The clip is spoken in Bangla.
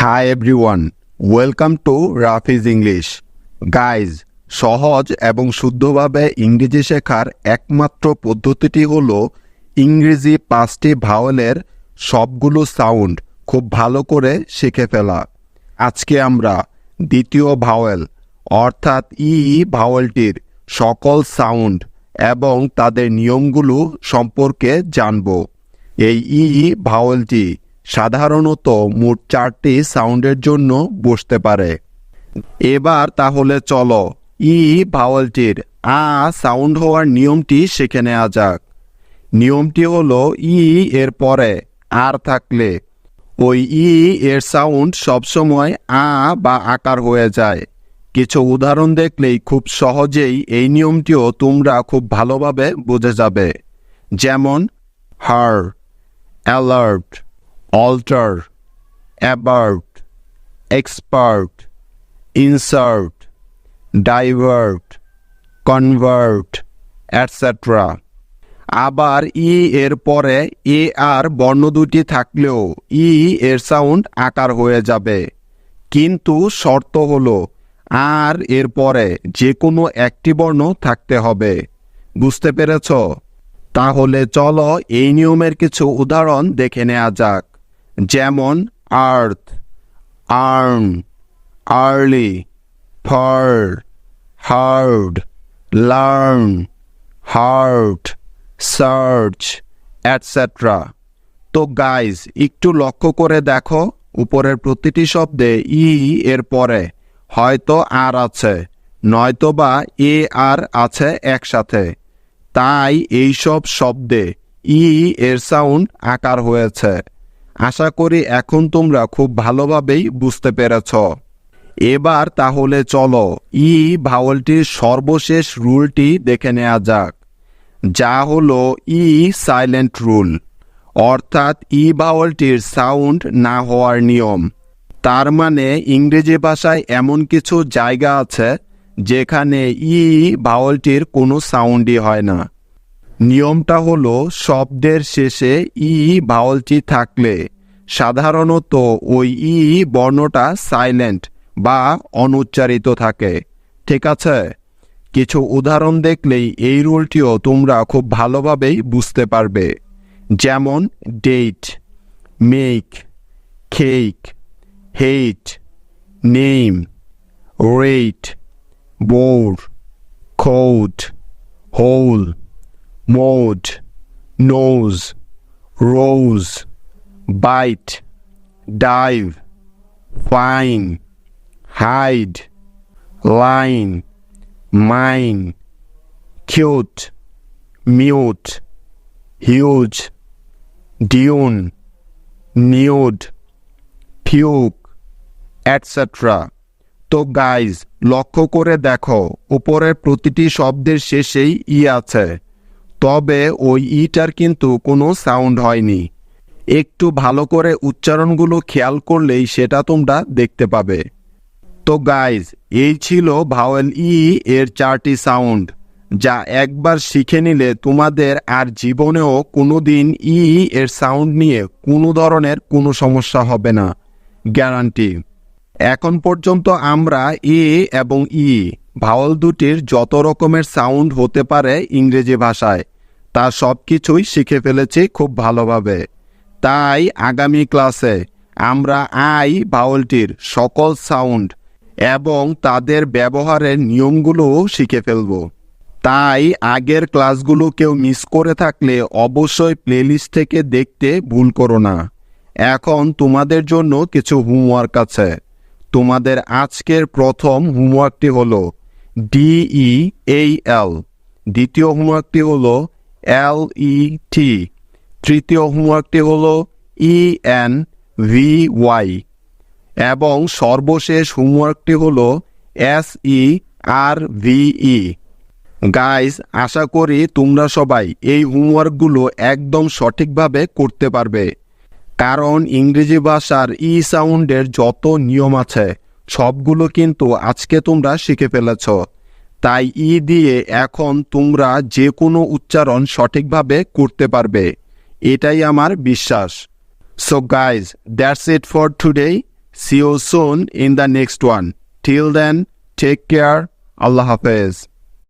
Hi everyone welcome to Rafiz English guys সহজ এবং শুদ্ধভাবে ইংরেজি শেখার একমাত্র পদ্ধতিটি হল ইংরেজি পাঁচটি ভাওয়েলের সবগুলো সাউন্ড খুব ভালো করে শিখে ফেলা। আজকে আমরা দ্বিতীয় ভাওয়েল, অর্থাৎ ই ভাওয়েলটির সকল সাউন্ড এবং তাদের নিয়মগুলো সম্পর্কে জানব। এই ই ভাওয়েলটি সাধারণত মোট চারটি সাউন্ডের জন্য বসতে পারে। এবার তাহলে চলো, ই ভাওয়েলটির আ সাউন্ড হওয়ার নিয়মটি শিখে নেওয়া যাক। নিয়মটি হলো ই এর পরে আর থাকলে। ওই ই এর সাউন্ড সবসময় আ বা আকার হয়ে যায়। কিছু উদাহরণ দেখলেই খুব সহজেই এই নিয়মটিও তোমরা খুব ভালোভাবে বুঝে যাবে। যেমন, her, alert alter, abort, expert, insert, divert, convert, etc. আবার ই এর পরে এ আর বর্ণ দুটি থাকলেও ই এর সাউন্ড আকার হয়ে যাবে। কিন্তু শর্ত হলো আর এর পরে যে কোনো একটি বর্ণ থাকতে হবে। বুঝতে পেরেছ? তাহলে চলো এই নিয়মের কিছু উদাহরণ দেখে নেওয়া যাক। যেমন earth earn early, far, hard, learn, heart, search etcetera তো গাইজ একটু লক্ষ্য করে দেখো, উপরের প্রতিটি শব্দে ই এর পরে, হয়তো আর আছে নয়তোবা এ আর আছে একসাথে। তাই এইসব শব্দে ই এর সাউন্ড আকার হয়েছে। আশা করি এখন তোমরা খুব ভালোভাবেই বুঝতে পেরেছ। এবার তাহলে চলো ই ভাওয়ালটির সর্বশেষ রুলটি দেখে নেওয়া যাক। যা হলো ই সাইলেন্ট রুল, অর্থাৎ ই ভাওয়ালটির সাউন্ড না হওয়ার নিয়ম। তার মানে ইংরেজি ভাষায় এমন কিছু জায়গা আছে, যেখানে ই ভাওয়ালটির কোনো সাউন্ডই হয় না। নিয়মটা হলো শব্দের শেষে ই ভাওয়ালটি থাকলে। সাধারণত ওই ই বর্ণটা সাইলেন্ট বা অনুচ্চারিত থাকে। ঠিক আছে? কিছু উদাহরণ দেখলেই এই রুলটিও তোমরা খুব ভালোভাবেই বুঝতে পারবে। যেমন date make cake hate name rate bore coat hole mode nose rose bite, dive, find, hide, line, mine, cute, mute, huge, dune, nude, puke, etc. তো গাইজ লক্ষ্য করে দেখো উপরের প্রতিটি শব্দের শেষেই ই আছে তবে ওই ইটার কিন্তু কোনো সাউন্ড হয়নি। একটু ভালো করে উচ্চারণগুলো খেয়াল করলেই সেটা তোমরা দেখতে পাবে। তো গাইজ এই ছিল ভাওয়েল ই এর চারটি সাউন্ড, যা একবার শিখে নিলে তোমাদের আর জীবনেও কোনো দিন ই এর সাউন্ড নিয়ে কোনো ধরনের কোনো সমস্যা হবে না। গ্যারান্টি এখন পর্যন্ত আমরা এ এবং ই ভাওয়াল দুটির যত রকমের সাউন্ড হতে পারে ইংরেজি ভাষায়, তা সব কিছুই শিখে ফেলেছি খুব ভালোভাবে। তাই আগামী ক্লাসে আমরা আই ভাওয়ালটির সকল সাউন্ড এবং তাদের ব্যবহারের নিয়মগুলোও শিখে ফেলব। তাই আগের ক্লাসগুলো কেউ মিস করে থাকলে অবশ্যই প্লেলিস্ট থেকে দেখতে ভুল করো না। এখন তোমাদের জন্য কিছু হোমওয়ার্ক আছে। তোমাদের আজকের প্রথম হোমওয়ার্কটি হলো ডিই এল দ্বিতীয় হোমওয়ার্কটি হল এল ই টি তৃতীয় হোমওয়ার্কটি হল ই এন ভি ওয়াই এবং সর্বশেষ হোমওয়ার্কটি হল এস ই আর ভিই গাইজ আশা করি তোমরা সবাই এই হোমওয়ার্কগুলো একদম সঠিকভাবে করতে পারবে। কারণ ইংরেজি ভাষার ই সাউন্ডের যত নিয়ম আছে সবগুলো কিন্তু আজকে তোমরা শিখে ফেলেছ। তাই ই দিয়ে এখন তোমরা যে কোনো উচ্চারণ সঠিকভাবে করতে পারবে। এটাই আমার বিশ্বাস। So guys that's it for today see soon soon in the next one till then take care আল্লাহ হাফেজ।